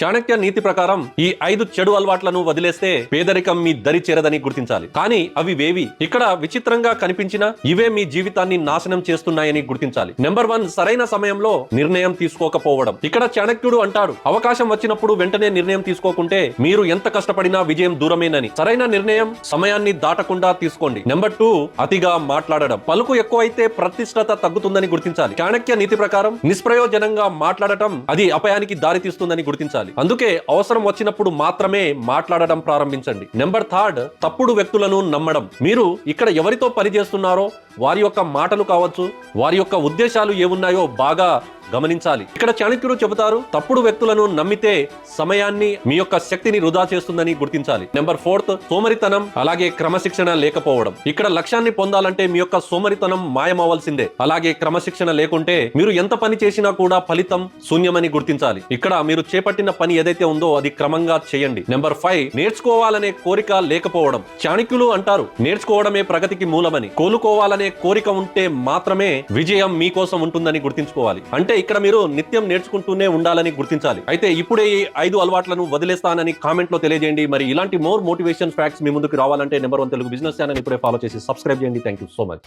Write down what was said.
చాణక్య నీతి ప్రకారం ఈ ఐదు చెడు అలవాట్లను వదిలేస్తే పేదరికం మీ దరి చేరదని గుర్తించాలి. కానీ అవి వేవి. ఇక్కడ విచిత్రంగా కనిపించినా ఇవే మీ జీవితాన్ని నాశనం చేస్తున్నాయని గుర్తించాలి. నెంబర్ వన్ సరైన సమయంలో నిర్ణయం తీసుకోకపోవడం. ఇక్కడ చాణక్యుడు అంటాడు అవకాశం వచ్చినప్పుడు వెంటనే నిర్ణయం తీసుకోకుంటే మీరు ఎంత కష్టపడినా విజయం దూరమేనని. సరైన నిర్ణయం సమయాన్ని దాటకుండా తీసుకోండి. నెంబర్ టూ అతిగా మాట్లాడడం. పలుకు ఎక్కువైతే ప్రతిష్టత తగ్గుతుందని గుర్తించాలి. చాణక్య నీతి ప్రకారం నిష్ప్రయోజనంగా మాట్లాడటం అది అపాయానికి దారితీస్తుందని గుర్తించాలి. అందుకే అవసరం వచ్చినప్పుడు మాత్రమే మాట్లాడడం ప్రారంభించండి. నెంబర్ థర్డ్ తప్పుడు వ్యక్తులను నమ్మడం. మీరు ఇక్కడ ఎవరితో పనిచేస్తున్నారో వారి యొక్క మాటలు కావచ్చు వారి యొక్క ఉద్దేశాలు ఏమున్నాయో బాగా గమనించాలి. ఇక్కడ చాణక్యుడు చెబుతారు తప్పుడు వ్యక్తులను నమ్మితే సమయాన్ని మీ యొక్క శక్తిని వృధా చేస్తుందని గుర్తించాలి. నెంబర్ ఫోర్త్ సోమరితనం అలాగే క్రమశిక్షణ లేకపోవడం. ఇక్కడ లక్ష్యాన్ని పొందాలంటే మీ యొక్క సోమరితనం మాయమవలసిందే అలాగే క్రమశిక్షణ లేకుంటే మీరు ఎంత పని చేసినా కూడా ఫలితం శూన్యమని గుర్తించాలి. ఇక్కడ మీరు చేపట్టిన పని ఏదైతే ఉందో అది క్రమంగా చేయండి. నెంబర్ ఫైవ్ నేర్చుకోవాలనే కోరిక లేకపోవడం. చాణక్యులు అంటారు నేర్చుకోవడమే ప్రగతికి మూలమని. కోలుకోవాలనే కోరిక ఉంటే మాత్రమే విజయం మీకోసం ఉంటుందని గుర్తించుకోవాలి. అంటే ఇక్కడ మీరు నిత్యం నేర్చుకుంటూనే ఉండాలని గుర్తించాలి. అయితే ఇప్పుడే ఈ ఐదు అలవాట్లను వదిలేస్తానని కామెంట్లో తెలియజేయండి. మరి ఇలాంటి మోర్ మోటివేషన్ ఫ్యాక్ట్స్ మీ ముందుకు రావాలంటే number one Telugu business channel ఇప్పుడే ఫాలో చేసి సబ్స్క్రైబ్ చేయండి. Thank you so much.